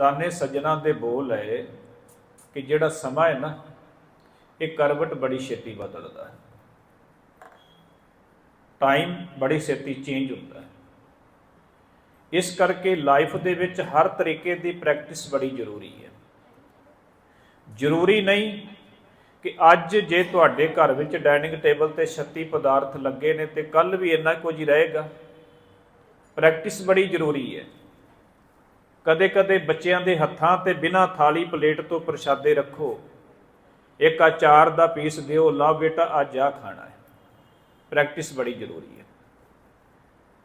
ਤਾਨੇ ਸੱਜਣਾ ਦੇ ਬੋਲ ਹੈ ਕਿ ਜਿਹੜਾ ਸਮਾਂ ਹੈ ਨਾ, ਇਹ ਕਰਵਟ ਬੜੀ ਛੇਤੀ ਬਦਲਦਾ ਹੈ। ਟਾਈਮ ਬੜੀ ਛੇਤੀ ਚੇਂਜ ਹੁੰਦਾ ਹੈ। ਇਸ ਕਰਕੇ ਲਾਈਫ ਦੇ ਵਿੱਚ ਹਰ ਤਰੀਕੇ ਦੀ ਪ੍ਰੈਕਟਿਸ ਬੜੀ ਜ਼ਰੂਰੀ ਹੈ। ਜ਼ਰੂਰੀ ਨਹੀਂ ਕਿ ਅੱਜ ਜੇ ਤੁਹਾਡੇ ਘਰ ਵਿੱਚ ਡਾਈਨਿੰਗ ਟੇਬਲ ਤੇ 36 ਪਦਾਰਥ ਲੱਗੇ ਨੇ ਤੇ ਕੱਲ ਵੀ ਇੰਨਾ ਕੁਝ ਰਹੇਗਾ। ਪ੍ਰੈਕਟਿਸ ਬੜੀ ਜ਼ਰੂਰੀ ਹੈ। ਕਦੇ-ਕਦੇ ਬੱਚਿਆਂ ਦੇ ਹੱਥਾਂ ਤੇ ਬਿਨਾਂ ਥਾਲੀ ਪਲੇਟ ਤੋਂ ਪ੍ਰਸ਼ਾਦੇ ਰੱਖੋ। ਇੱਕ ਅਚਾਰ ਦਾ ਪੀਸ ਦਿਓ ਲਾ ਬੇਟਾ, ਅੱਜ ਆ ਖਾਣਾ ਹੈ। ਪ੍ਰੈਕਟਿਸ ਬੜੀ ਜ਼ਰੂਰੀ ਹੈ।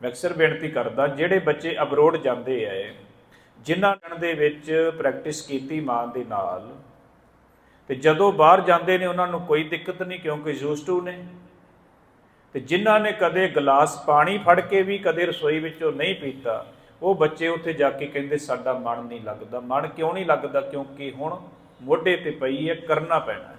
ਮੈਂ ਅਕਸਰ ਬੇਨਤੀ ਕਰਦਾ, ਜਿਹੜੇ ਬੱਚੇ ਅਬਰੋਡ ਜਾਂਦੇ ਐ ਜਿਨ੍ਹਾਂ ਦੇ ਵਿੱਚ ਪ੍ਰੈਕਟਿਸ ਕੀਤੀ ਮਾਂ ਦੇ ਨਾਲ, ਤੇ ਜਦੋਂ ਬਾਹਰ ਜਾਂਦੇ ਨੇ, ਉਹਨਾਂ ਨੂੰ ਕੋਈ ਦਿੱਕਤ ਨਹੀਂ, ਕਿਉਂਕਿ ਯੂਜ਼ ਟੂ ਨੇ। ਤੇ ਜਿਨ੍ਹਾਂ ਨੇ ਕਦੇ ਗਲਾਸ ਪਾਣੀ ਫੜ ਕੇ ਵੀ ਕਦੇ ਰਸੋਈ ਵਿੱਚੋਂ ਨਹੀਂ ਪੀਤਾ ਉਹ ਬੱਚੇ ਉੱਥੇ ਜਾ ਕੇ ਕਹਿੰਦੇ ਸਾਡਾ ਮਨ ਨਹੀਂ ਲੱਗਦਾ। ਮਨ ਕਿਉਂ ਨਹੀਂ ਲੱਗਦਾ? ਕਿਉਂਕਿ ਹੁਣ ਮੋਢੇ ਤੇ ਪਈ ਹੈ, ਕਰਨਾ ਪੈਣਾ ਹੈ।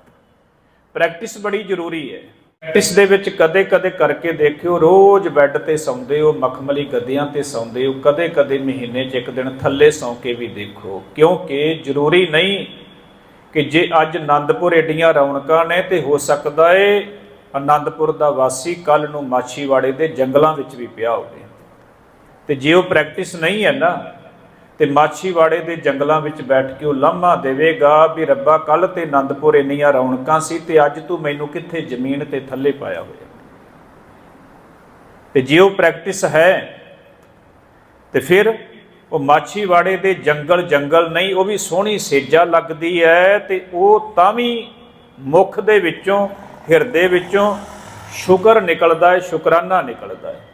ਪ੍ਰੈਕਟਿਸ ਬੜੀ ਜ਼ਰੂਰੀ ਹੈ। ਪ੍ਰੈਕਟਿਸ ਦੇ ਵਿੱਚ ਕਦੇ-ਕਦੇ ਕਰਕੇ ਦੇਖਿਓ, ਰੋਜ਼ ਬੈੱਡ ਤੇ ਸੌਂਦੇ ਹੋ, ਮਖਮਲੀ ਗੱਦਿਆਂ ਤੇ ਸੌਂਦੇ ਹੋ, ਕਦੇ-ਕਦੇ ਮਹੀਨੇ 'ਚ ਇੱਕ ਦਿਨ ਥੱਲੇ ਸੌਂ ਕੇ ਵੀ ਦੇਖੋ। ਕਿਉਂਕਿ ਜ਼ਰੂਰੀ ਨਹੀਂ ਕਿ ਜੇ ਅੱਜ ਆਨੰਦਪੁਰ ਏਡੀਆਂ ਰੌਣਕਾਂ ਨੇ ਤੇ ਹੋ ਸਕਦਾ ਏ ਆਨੰਦਪੁਰ ਦਾ ਵਾਸੀ ਕੱਲ ਨੂੰ ਮਾਛੀਵਾੜੇ ਦੇ ਜੰਗਲਾਂ ਵਿੱਚ ਵੀ ਪਿਆ ਹੋਵੇ। ਤੇ ਜੇ ਉਹ ਪ੍ਰੈਕਟਿਸ ਨਹੀਂ ਹੈ ਨਾ, ਤੇ ਮਾਛੀਵਾੜੇ ਦੇ ਜੰਗਲਾਂ ਵਿੱਚ ਬੈਠ ਕੇ ਉਹ ਲਾਮਾ ਦੇਵੇਗਾ ਵੀ ਰੱਬਾ ਕੱਲ ਤੇ ਆਨੰਦਪੁਰ ਇੰਨੀਆਂ ਰੌਣਕਾਂ ਸੀ ਤੇ ਅੱਜ ਤੂੰ ਮੈਨੂੰ ਕਿੱਥੇ ਜ਼ਮੀਨ ਤੇ ਥੱਲੇ ਪਾਇਆ ਹੋਇਆ? ਤੇ ਜੇ ਉਹ ਪ੍ਰੈਕਟਿਸ ਹੈ, ਤੇ ਫਿਰ ਉਹ ਮਾਛੀਵਾੜੇ ਦੇ ਜੰਗਲ ਜੰਗਲ ਨਹੀਂ, ਉਹ ਵੀ ਸੋਹਣੀ ਸੇਜਾ ਲੱਗਦੀ ਹੈ ਤੇ ਉਹ ਤਾਂ ਵੀ ਮੁਖ ਦੇ ਵਿੱਚੋਂ, ਹਿਰਦੇ ਵਿੱਚੋਂ ਸ਼ੁਕਰ ਨਿਕਲਦਾ ਹੈ, ਸ਼ੁਕਰਾਨਾ ਨਿਕਲਦਾ ਹੈ।